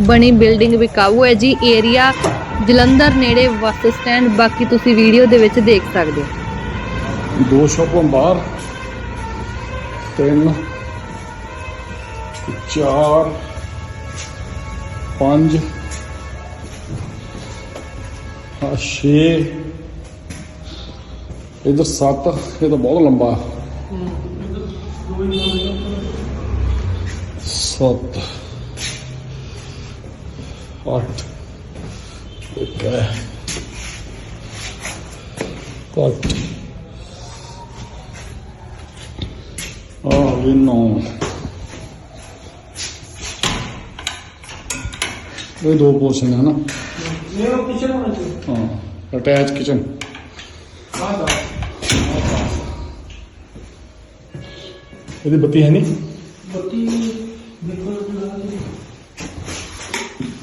ਬਣੀ ਬਿਲਡਿੰਗ ਵਿਕਾਊ ਹੈ ਜੀ, ਏਰੀਆ ਜਲੰਧਰ ਨੇੜੇ ਬੱਸ ਸਟੈਂਡ, ਬਾਕੀ ਤੁਸੀਂ ਵੀਡੀਓ ਦੇ ਵਿੱਚ ਦੇਖ ਸਕਦੇ ਹੋ। ਦੋ ਸ਼ੋਪਾਂ ਬਾਹਰ, ਤਿੰਨ, ਚਾਰ, ਪੰਜ ਆ 6 ਇਧਰ 7 ਇਹ ਤਾਂ ਬਹੁਤ ਲੰਬਾ। ਹੈ 7 ਹੱਥ ਉੱਤੇ ਕੋਟ ਆ ਵੀ ਨੋ ਇਹ ਦੋ ਪੋਰਸ਼ਨ ਹੈ ਨਾ ਮੇਰਾ ਕਿਚਨ ਹੋਣਾ ਚਾਹੀਦਾ ਹਾਂ ਅਟੈਚ ਕਿਚਨ ਹਾਂ ਇਹਦੀ ਬੱਤੀ ਹੈ ਨਹੀਂ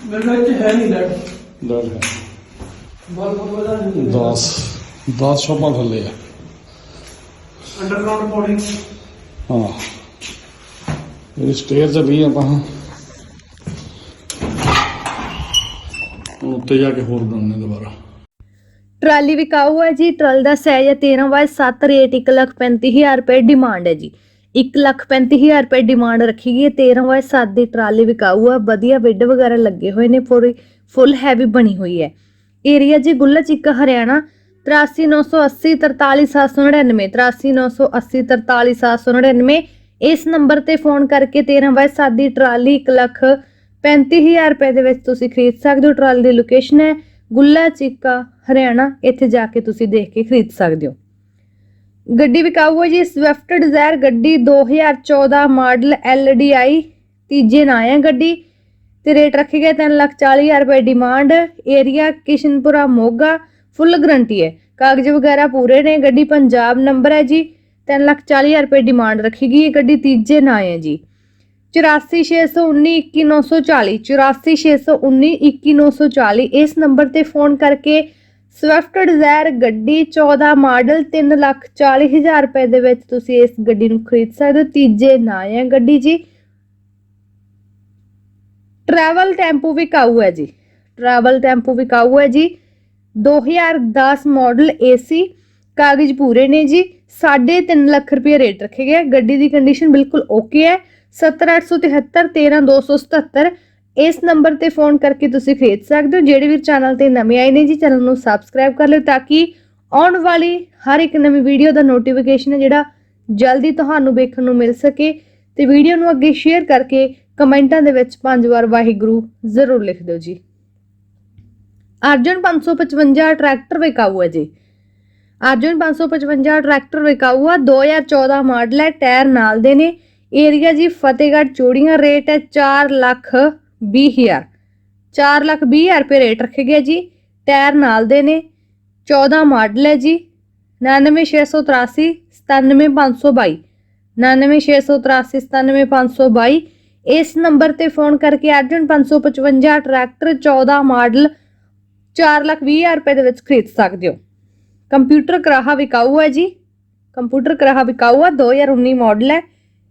ਮੇਰੇ ਵਿੱਚ ਹੈ ਨਹੀਂ ਲੈਟ ਦਰ ਹੈ। ਬਹੁਤ ਬਹੁਤ ਬੜਾ ਨਹੀਂ 10 10 ਸ਼ੋਪਾਂ ਥੱਲੇ ਆ। ਅੰਡਰਗਰਾਉਂਡ ਬੋਰਡਿੰਗ ਹਾਂ। ਇਹ ਸਟੇਅਰ ਚੱਲੀ ਆਪਾਂ। ਹੁਣ ਉੱਤੇ ਜਾ ਕੇ ਹੋਰ ਬਣਾਉਣੇ ਦੁਬਾਰਾ। ਟਰਾਲੀ ਵਿਕਾਊ ਹੈ ਜੀ ਟਰਲ ਦਾ ਸਾਈਜ਼ ਹੈ 13 ਬਾਈ 7 ਰੇਟ 135000 ਰੁਪਏ ਡਿਮਾਂਡ ਹੈ ਜੀ। 135000 ਰੁਪਏ ਡਿਮਾਂਡ ਰੱਖੀ ਗਈ ਹੈ। 13 ਬਾਏ 7 ਦੀ ਟਰਾਲੀ ਵਿਕਾਊ ਆ। ਵਧੀਆ ਬਿੱਡ ਵਗੈਰਾ ਲੱਗੇ ਹੋਏ ਨੇ। ਪੂਰੀ ਫੁੱਲ ਹੈਵੀ ਬਣੀ ਹੋਈ ਹੈ। ਏਰੀਆ ਜੀ ਗੁੱਲਾ ਚਿੱਕਾ ਹਰਿਆਣਾ 83980 43799 83980 43799 ਇਸ ਨੰਬਰ ਤੇ ਫੋਨ ਕਰਕੇ 13 ਬਾਏ 7 ਦੀ ਟਰਾਲੀ 1 ਲੱਖ 35000 ਰੁਪਏ ਦੇ ਵਿੱਚ ਤੁਸੀਂ ਖਰੀਦ ਸਕਦੇ ਹੋ। ਟਰਾਲੀ ਦੀ ਲੋਕੇਸ਼ਨ ਹੈ ਗੁੱਲਾ ਚਿੱਕਾ, ਹਰਿਆਣਾ। ਇੱਥੇ ਜਾ ਕੇ ਤੁਸੀਂ ਦੇਖ ਕੇ ਖਰੀਦ ਸਕਦੇ ਹੋ। ਗੱਡੀ ਵਿਕਾਊ ਹੈ ਜੀ ਸਵਿਫਟ ਡਿਜ਼ਾਇਰ ਗੱਡੀ 2014 ਮਾਡਲ LDI ਤੀਜੇ ਨਾਂ ਹੈ ਗੱਡੀ ਤੇ ਰੇਟ ਰੱਖੇ ਗਏ 340000 ਰੁਪਏ demand area Kishanpura Moga full guarantee ਹੈ। ਕਾਗਜ਼ ਵਗੈਰਾ ਪੂਰੇ ਨੇ, ਗੱਡੀ ਪੰਜਾਬ ਨੰਬਰ ਹੈ ਜੀ 340000 ਰੁਪਏ ਡਿਮਾਂਡ ਰੱਖੀ ਗਈ ਹੈ, ਗੱਡੀ ਤੀਜੇ ਨਾਂ ਹੈ ਜੀ। 8461191940 8461191940 ਇਸ ਨੰਬਰ ਤੇ ਫੋਨ ਕਰਕੇ ਸਵਿਫਟ ਡਿਜ਼ਾਇਰ ਗੱਡੀ 14 ਮਾਡਲ 340000 ਰੁਪਏ ਦੇ ਵਿੱਚ ਤੁਸੀਂ ਇਸ ਗੱਡੀ ਨੂੰ ਖਰੀਦ ਸਕਦੇ ਹੋ। ਤੀਜੇ ਨਾਂ ਹੈ ਗੱਡੀ ਜੀ। ਟਰੈਵਲ ਟੈਂਪੂ ਵਿਕਾਊ ਹੈ ਜੀ। ਟਰੈਵਲ ਟੈਂਪੂ ਵਿਕਾਊ ਹੈ ਜੀ। 2010 ਮਾਡਲ AC ਕਾਗਜ਼ ਪੂਰੇ ਨੇ ਜੀ। 3.5 ਲੱਖ ਰੁਪਏ ਰੇਟ ਰੱਖੇ ਗਏ ਗੱਡੀ ਦੀ ਕੰਡੀਸ਼ਨ ਬਿਲਕੁਲ ਓਕੇ ਹੈ। 70873 13277 ਇਸ ਨੰਬਰ ਤੇ ਫੋਨ ਕਰਕੇ ਤੁਸੀਂ ਖਰੀਦ ਸਕਦੇ ਹੋ। ਜਿਹੜੇ ਵੀ ਚੈਨਲ ਤੇ ਨਵੇਂ ਆਏ ਨੇ ਜੀ ਚੈਨਲ ਨੂੰ ਸਬਸਕ੍ਰਾਈਬ ਕਰ ਲਿਓ ਤਾਂ ਕਿ ਆਉਣ ਵਾਲੀ ਹਰ ਇੱਕ ਨਵੀਂ ਵੀਡੀਓ ਦਾ ਨੋਟੀਫਿਕੇਸ਼ਨ ਹੈ ਜਿਹੜਾ ਜਲਦੀ ਤੁਹਾਨੂੰ ਵੇਖਣ ਨੂੰ ਮਿਲ ਸਕੇ। ਤੇ ਵੀਡੀਓ ਨੂੰ ਅੱਗੇ ਸ਼ੇਅਰ ਕਰਕੇ ਕਮੈਂਟਾਂ ਦੇ ਵਿੱਚ ਪੰਜ ਵਾਰ ਵਾਹਿਗੁਰੂ ਜ਼ਰੂਰ ਲਿਖ ਦਿਓ ਜੀ। ਅਰਜਨ 555 ਟਰੈਕਟਰ ਵਿਕਾਊ ਹੈ ਜੀ। ਅਰਜਨ 555 ਟਰੈਕਟਰ ਵਿਕਾਊ ਆ। 2014 ਮਾਡਲ ਹੈ, ਟਾਇਰ ਨਾਲ ਦੇ ਨੇ। ਏਰੀਆ ਜੀ ਫਤਿਹਗੜ੍ਹ ਚੋੜੀਆਂ ਰੇਟ ਹੈ 4 ਲੱਖ 20 ਹਜ਼ਾਰ। 4 ਲੱਖ 20 ਹਜ਼ਾਰ ਰੁਪਏ ਰੇਟ ਰੱਖੇ ਗਿਆ ਜੀ। ਟਾਇਰ ਨਾਲ ਦੇ ਨੇ। 14 ਮਾਡਲ ਹੈ ਜੀ। 99683 97522 99683 97522 ਇਸ ਨੰਬਰ ਤੇ ਫੋਨ ਕਰਕੇ ਅਰਜਨ 555 ਟਰੈਕਟਰ 14 ਮਾਡਲ 4 ਲੱਖ 20 ਹਜ਼ਾਰ ਰੁਪਏ ਦੇ ਵਿੱਚ ਖਰੀਦ ਸਕਦੇ ਹੋ। ਕੰਪਿਊਟਰ ਕਰਾਹਾ ਵਿਕਾਊ ਹੈ ਜੀ। ਕੰਪਿਊਟਰ ਕਰਾਹਾ ਵਿਕਾਊ ਹੈ 2019 ਮਾਡਲ ਹੈ।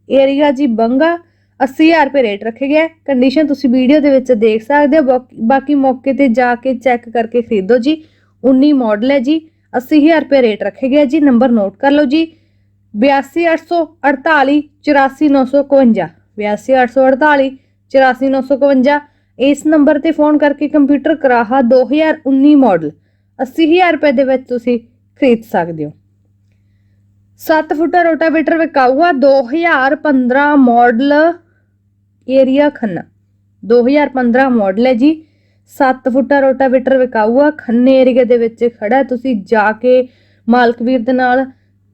ਏਰੀਆ ਜੀ ਬੰਗਾ 80000 ਰੁਪਏ ਰੇਟ ਰੱਖੇ ਗਿਆ ਕੰਡੀਸ਼ਨ ਤੁਸੀਂ ਵੀਡੀਓ ਦੇ ਵਿੱਚ ਦੇਖ ਸਕਦੇ ਹੋ। ਬਾਕੀ- ਬਾਕੀ ਮੌਕੇ ਤੇ ਜਾ ਕੇ ਚੈੱਕ ਕਰਕੇ ਖਰੀਦੋ ਜੀ। 19 ਮਾਡਲ ਹੈ ਜੀ। 80000 ਰੁਪਏ ਰੇਟ ਰੱਖੇ ਗਿਆ ਜੀ। ਨੰਬਰ ਨੋਟ ਕਰ ਲਓ ਜੀ। 82848 84951 82848 84951 ਇਸ ਨੰਬਰ ਤੇ ਫੋਨ ਕਰਕੇ ਕੰਪਿਊਟਰ ਕਰਾਹਾ 2019 ਮਾਡਲ 80000 ਰੁਪਏ ਦੇ ਵਿੱਚ ਤੁਸੀਂ ਖਰੀਦ ਸਕਦੇ ਹੋ। 7 ਫੁੱਟ ਰੋਟਾਵੇਟਰ ਵਿਕਾਊ ਆ 2015 ਮਾਡਲ ਏਰੀਆ ਖੰਨਾ। 2015 ਮਾਡਲ ਹੈ ਜੀ। 7 ਫੁੱਟਾ ਰੋਟਾਵੇਟਰ ਵਿਕਾਊ ਖੰਨੇ ਏਰੀਆ ਦੇ ਵਿੱਚ ਖੜਾ। ਤੁਸੀਂ ਜਾ ਕੇ ਮਾਲਕ ਵੀਰ ਦੇ ਨਾਲ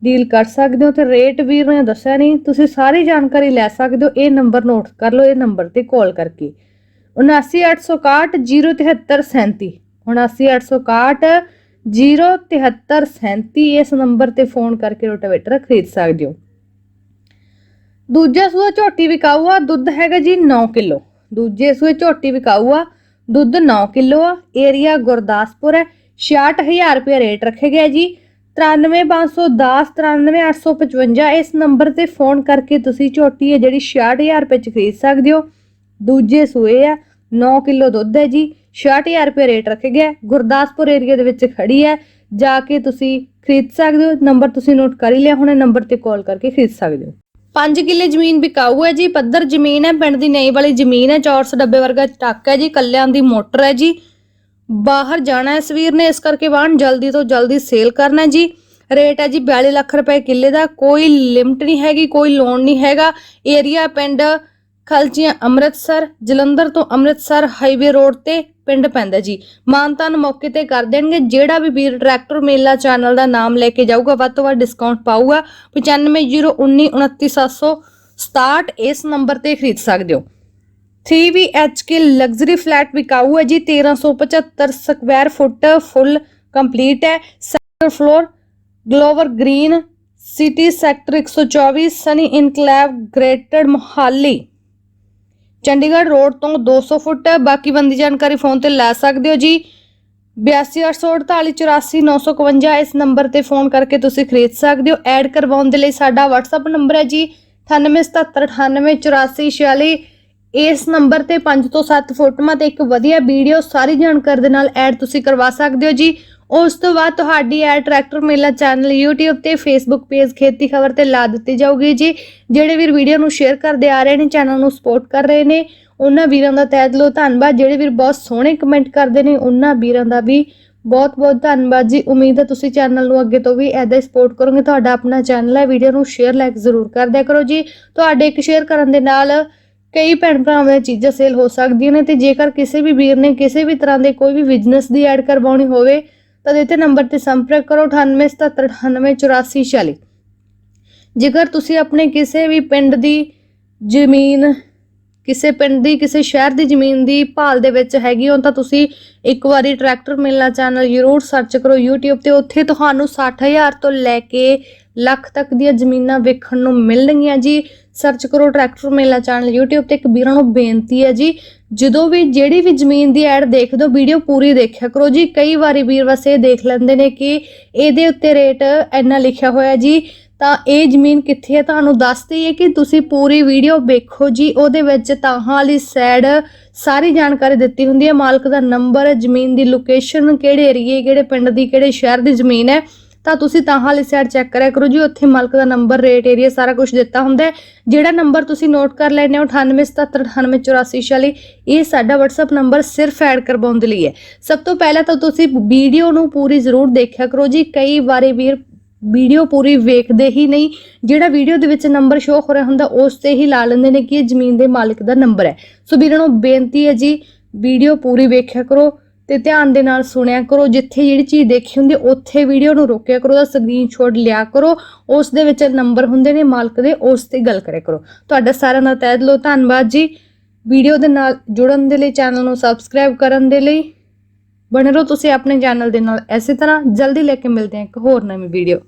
ਡੀਲ ਕਰ ਸਕਦੇ ਹੋ। ਤੇ ਰੇਟ ਵੀਰ ਨੇ ਦੱਸਿਆ ਨਹੀਂ। ਤੁਸੀਂ ਸਾਰੀ ਜਾਣਕਾਰੀ ਲੈ ਸਕਦੇ ਹੋ। ਇਹ ਨੰਬਰ ਨੋਟ ਕਰ ਲਓ। ਇਹ ਨੰਬਰ ਤੇ ਕਾਲ ਕਰਕੇ। 798161 798161 07337 ਇਸ ਨੰਬਰ ਤੇ ਫੋਨ ਕਰਕੇ ਰੋਟਾਵੇਟਰ ਖਰੀਦ ਸਕਦੇ ਹੋ। ਦੂਜਾ ਸੂਆ ਝੋਟੀ ਵਿਕਾਊ ਆ ਦੁੱਧ ਹੈਗਾ ਜੀ 9 ਕਿਲੋ। ਦੂਜੇ ਸੂਏ ਝੋਟੀ ਵਿਕਾਊ ਆ ਦੁੱਧ 9 ਕਿਲੋ ਆ। ਏਰੀਆ ਗੁਰਦਾਸਪੁਰ ਹੈ। 66000 ਰੁਪਏ ਰੇਟ ਰੱਖੇ ਗਿਆ ਜੀ। 93510 93855 ਇਸ ਨੰਬਰ ਤੇ ਫੋਨ ਕਰਕੇ ਤੁਸੀਂ ਝੋਟੀ ਹੈ ਜਿਹੜੀ 66000 ਰੁਪਏ ਚ ਖਰੀਦ ਸਕਦੇ ਹੋ। ਦੂਜੇ ਸੂਏ ਆ 9 ਕਿਲੋ ਦੁੱਧ ਹੈ ਜੀ। 66000 ਰੁਪਏ ਰੇਟ ਰੱਖੇ ਗਿਆ। ਗੁਰਦਾਸਪੁਰ ਏਰੀਆ ਦੇ ਵਿੱਚ ਖੜੀ ਹੈ। ਜਾ ਕੇ ਤੁਸੀਂ ਖਰੀਦ ਸਕਦੇ ਹੋ। ਨੰਬਰ ਤੁਸੀਂ ਨੋਟ ਕਰ ਹੀ ਲਿਆ ਹੁਣ, ਨੰਬਰ ਤੇ ਕਾਲ ਕਰਕੇ ਖਰੀਦ ਸਕਦੇ ਹੋ। 5 ਕਿੱਲੇ ਜ਼ਮੀਨ ਵਿਕਾਊ ਹੈ ਜੀ, ਪੱਧਰ ਜ਼ਮੀਨ ਹੈ, ਪਿੰਡ ਦੀ ਨਈ ਵਾਲੀ ਜ਼ਮੀਨ ਹੈ ਚੌਰਸ ਡੱਬੇ ਵਰਗਾ ਟੱਕ ਹੈ ਜੀ, ਕੱਲਿਆਂ ਦੀ ਮੋਟਰ ਹੈ ਜੀ। ਬਾਹਰ ਜਾਣਾ ਹੈ ਇਸ ਵੀਰ ਨੇ, ਇਸ ਕਰਕੇ ਵਾਹਨ ਜਲਦੀ ਤੋਂ ਜਲਦੀ ਸੇਲ ਕਰਨਾ ਜੀ। ਰੇਟ ਹੈ ਜੀ 42 ਲੱਖ ਰੁਪਏ ਕਿੱਲੇ ਦਾ, ਕੋਈ ਲਿਮਟ ਨਹੀਂ ਹੈਗੀ, ਕੋਈ ਲੋਨ ਨਹੀਂ ਹੈਗਾ। ਏਰੀਆ ਪਿੰਡ ਖਲਚੀਆਂ ਅੰਮ੍ਰਿਤਸਰ, ਜਲੰਧਰ ਤੋਂ ਅੰਮ੍ਰਿਤਸਰ ਹਾਈਵੇ ਰੋਡ ਤੇ ਪਿੰਡ ਪੈਂਦਾ ਜੀ। ਮਾਨਤਾਨ ਮੌਕੇ ਤੇ ਕਰ ਦੇਣਗੇ। ਜਿਹੜਾ ਵੀ ਵੀਰ ਟਰੈਕਟਰ ਮੇਲਾ ਚੈਨਲ ਦਾ ਨਾਮ ਲੈ ਕੇ ਜਾਊਗਾ, ਵੱਧ ਤੋਂ ਵੱਧ ਡਿਸਕਾਊਂਟ ਪਾਊਗਾ। 9501197767 ਇਸ ਨੰਬਰ ਤੇ ਖਰੀਦ ਸਕਦੇ ਹੋ। 3VHK ਲਗਜ਼ਰੀ ਫਲੈਟ ਵਿਕਾਊ ਹੈ ਜੀ। 1375 ਸਕੁਆਇਰ ਫੁੱਟ ਫੁੱਲ ਕੰਪਲੀਟ ਹੈ। Sector floor Glover green city sector 124 Sunny enclave ਗ੍ਰੇਟਡ Mohali Chandigarh road ਤੋਂ 200 ਫੁੱਟ ਬਾਕੀ ਬੰਦੀ ਜਾਣਕਾਰੀ ਫੋਨ ਤੇ ਲੈ ਸਕਦੇ ਹੋ ਜੀ। 8284484951 ਇਸ ਨੰਬਰ ਤੇ ਫੋਨ ਕਰਕੇ ਤੁਸੀਂ ਖਰੀਦ ਸਕਦੇ ਹੋ। ਐਡ ਕਰਵਾਉਣ ਦੇ ਲਈ ਸਾਡਾ WhatsApp ਨੰਬਰ ਹੈ ਜੀ। 9877988446 ਇਸ ਨੰਬਰ ਤੇ 5 ਤੋਂ 7 ਫੋਟੋਆਂ ਤੇ ਇੱਕ ਵਧੀਆ ਵੀਡੀਓ ਸਾਰੀ ਜਾਣਕਾਰੀ ਦੇ ਨਾਲ ਐਡ ਤੁਸੀਂ ਕਰਵਾ ਸਕਦੇ ਹੋ ਜੀ। ਉਸ ਤੋਂ ਬਾਅਦ ਤੁਹਾਡੀ ਐਡ ਟਰੈਕਟਰ ਮੇਲਾ ਚੈਨਲ YouTube ਤੇ Facebook ਪੇਜ ਖੇਤੀ ਖਬਰ ਤੇ ਲਾ ਦਿੱਤੀ ਜਾਊਗੀ ਜੀ। ਜਿਹੜੇ ਵੀਰ ਵੀਡੀਓ ਨੂੰ ਸ਼ੇਅਰ ਕਰਦੇ ਆ ਰਹੇ ਨੇ ਚੈਨਲ ਨੂੰ ਸਪੋਰਟ ਕਰ ਰਹੇ ਨੇ, ਉਹਨਾਂ ਵੀਰਾਂ ਦਾ ਤਹਿ ਦਿਲੋਂ ਧੰਨਵਾਦ। ਜਿਹੜੇ ਵੀਰ ਬਹੁਤ ਸੋਹਣੇ ਕਮੈਂਟ ਕਰਦੇ ਨੇ, ਉਹਨਾਂ ਵੀਰਾਂ ਦਾ ਵੀ ਬਹੁਤ ਬਹੁਤ ਧੰਨਵਾਦ ਜੀ। ਉਮੀਦ ਹੈ ਤੁਸੀਂ ਚੈਨਲ ਨੂੰ ਅੱਗੇ ਤੋਂ ਵੀ ਐਦਾਂ ਹੀ ਸਪੋਰਟ ਕਰੋਗੇ। ਤੁਹਾਡਾ ਆਪਣਾ ਚੈਨਲ ਹੈ, ਵੀਡੀਓ ਨੂੰ ਸ਼ੇਅਰ ਲਾਈਕ ਜ਼ਰੂਰ ਕਰ ਦਿਆ ਕਰੋ ਜੀ। ਤੁਹਾਡੇ ਇੱਕ ਸ਼ੇਅਰ ਕਰਨ ਦੇ ਨਾਲ ਕਈ ਭੈਣ ਭਰਾਵਾਂ ਦੀਆਂ ਚੀਜ਼ਾਂ ਸੇਲ ਹੋ ਸਕਦੀਆਂ ਨੇ ਤੇ ਜੇਕਰ ਕਿਸੇ ਵੀ ਵੀਰ ਨੇ ਕਿਸੇ ਵੀ ਤਰ੍ਹਾਂ ਦੇ ਕੋਈ ਵੀ ਬਿਜ਼ਨਸ ਦੀ ਐਡ ਕਰਵਾਉਣੀ ਹੋਵੇ, ਤਾਂ ਦਿੱਤੇ ਨੰਬਰ ਤੇ ਸੰਪਰਕ ਕਰੋ 9877988446 ਜੇਕਰ ਤੁਸੀਂ ਆਪਣੇ ਕਿਸੇ ਵੀ ਪਿੰਡ ਦੀ ਜ਼ਮੀਨ ਕਿਸੇ ਪਿੰਡ ਦੀ, ਕਿਸੇ ਸ਼ਹਿਰ ਦੀ ਜ਼ਮੀਨ ਦੀ ਭਾਲ ਦੇ ਵਿੱਚ ਹੈਗੀ ਹੋ ਤਾਂ ਤੁਸੀਂ ਇੱਕ ਵਾਰੀ ਟਰੈਕਟਰ ਮਿਲਣਾ ਚੈਨਲ ਜ਼ਰੂਰ ਸਰਚ ਕਰੋ YouTube ਤੇ, ਉੱਥੇ ਤੁਹਾਨੂੰ 60000 ਤੋਂ ਲੈ ਕੇ ਲੱਖ ਤੱਕ ਦੀਆਂ ਜ਼ਮੀਨਾਂ ਵੇਖਣ ਨੂੰ ਮਿਲਣਗੀਆਂ ਜੀ। ਸਰਚ ਕਰੋ ਟਰੈਕਟਰ ਮੇਲਾ ਚੈਨਲ YouTube ਤੇ, ਇੱਕ ਵੀਰਾਂ ਨੂੰ ਬੇਨਤੀ ਹੈ ਜੀ, ਜਦੋਂ ਵੀ ਜਿਹੜੀ ਵੀ ਜ਼ਮੀਨ ਦੀ ਐਡ ਦੇਖਦੇ ਹੋ ਵੀਡੀਓ ਪੂਰੀ ਦੇਖਿਆ ਕਰੋ ਜੀ। ਕਈ ਵਾਰੀ ਵੀਰ ਵਸੇ ਦੇਖ ਲੈਂਦੇ ਨੇ ਕਿ ਇਹਦੇ ਉੱਤੇ ਰੇਟ ਇੰਨਾ ਲਿਖਿਆ ਹੋਇਆ ਜੀ। ਤਾਂ ਇਹ ਜ਼ਮੀਨ ਕਿੱਥੇ ਹੈ? ਤੁਹਾਨੂੰ ਦੱਸ ਹੈ ਕਿ ਤੁਸੀਂ ਪੂਰੀ ਵੀਡੀਓ ਵੇਖੋ ਜੀ, ਉਹਦੇ ਵਿੱਚ ਤਾਹਾਂ ਵਾਲੀ ਸਾਈਡ ਸਾਰੀ ਜਾਣਕਾਰੀ ਦਿੱਤੀ ਹੁੰਦੀ ਹੈ। ਮਾਲਕ ਦਾ ਨੰਬਰ ਜ਼ਮੀਨ ਦੀ ਲੋਕੇਸ਼ਨ ਕਿਹੜੇ ਏਰੀਏ ਕਿਹੜੇ ਪਿੰਡ ਦੀ, ਕਿਹੜੇ ਸ਼ਹਿਰ ਦੀ ਜ਼ਮੀਨ ਹੈ। ਤਾਂ ਤੁਸੀਂ ਤਾਂ ਵਾਲੀ ਸਾਈਡ ਚੈੱਕ ਕਰਿਆ ਕਰੋ ਜੀ, ਉੱਥੇ ਮਾਲਕ ਦਾ ਨੰਬਰ ਰੇਟ ਏਰੀਆ ਸਾਰਾ ਕੁਝ ਦਿੱਤਾ ਹੁੰਦਾ ਜਿਹੜਾ ਨੰਬਰ ਤੁਸੀਂ ਨੋਟ ਕਰ ਲੈਣੇ ਹੋ 9877988446 ਇਹ ਸਾਡਾ WhatsApp ਨੰਬਰ ਸਿਰਫ ਐਡ ਕਰਵਾਉਣ ਦੇ ਲਈ ਹੈ। ਸਭ ਤੋਂ ਪਹਿਲਾਂ ਤਾਂ ਤੁਸੀਂ ਵੀਡੀਓ ਨੂੰ ਪੂਰੀ ਜ਼ਰੂਰ ਦੇਖਿਆ ਕਰੋ ਜੀ। ਕਈ ਵਾਰੀ ਵੀਰ ਵੀਡੀਓ ਪੂਰੀ ਵੇਖਦੇ ਹੀ ਨਹੀਂ। ਜਿਹੜਾ ਵੀਡੀਓ ਦੇ ਵਿੱਚ ਨੰਬਰ ਸ਼ੋ ਹੋ ਰਿਹਾ ਹੁੰਦਾ, ਉਸ ਤੇ ਹੀ ਲਾ ਲੈਂਦੇ ਨੇ ਕਿ ਇਹ ਜ਼ਮੀਨ ਦੇ ਮਾਲਕ ਦਾ ਨੰਬਰ ਹੈ। ਸੋ ਵੀਰਾਂ ਨੂੰ ਬੇਨਤੀ ਹੈ ਜੀ, ਵੀਡੀਓ ਪੂਰੀ ਵੇਖਿਆ ਕਰੋ ਤੇ ਧਿਆਨ ਦੇ ਨਾਲ ਸੁਣਿਆ ਕਰੋ। ਜਿੱਥੇ ਜਿਹੜੀ ਚੀਜ਼ ਦੇਖੀ ਹੁੰਦੀ, ਉੱਥੇ ਵੀਡੀਓ ਨੂੰ ਰੋਕਿਆ ਕਰੋ ਦਾ ਸਕਰੀਨਸ਼ਾਟ ਲਿਆ ਕਰੋ, ਉਸ ਦੇ ਵਿੱਚ ਨੰਬਰ ਹੁੰਦੇ ਨੇ ਮਾਲਕ ਦੇ, ਉਸ ਤੇ ਗੱਲ ਕਰਿਆ ਕਰੋ। ਤੁਹਾਡਾ ਸਾਰਿਆਂ ਦਾ ਤਹਿ ਦਿਲੋਂ ਧੰਨਵਾਦ ਜੀ। ਵੀਡੀਓ ਦੇ ਨਾਲ ਜੁੜਨ ਦੇ ਲਈ ਚੈਨਲ ਨੂੰ ਸਬਸਕ੍ਰਾਈਬ ਕਰਨ ਦੇ ਲਈ। ਬਣੇ ਰਹੋ ਤੁਸੀਂ ਆਪਣੇ ਚੈਨਲ ਦੇ ਨਾਲ। ਐਸੀ ਤਰ੍ਹਾਂ ਜਲਦੀ ਲੈ ਕੇ ਮਿਲਦੇ ਹਾਂ ਇੱਕ ਹੋਰ ਨਵੀਂ ਵੀਡੀਓ।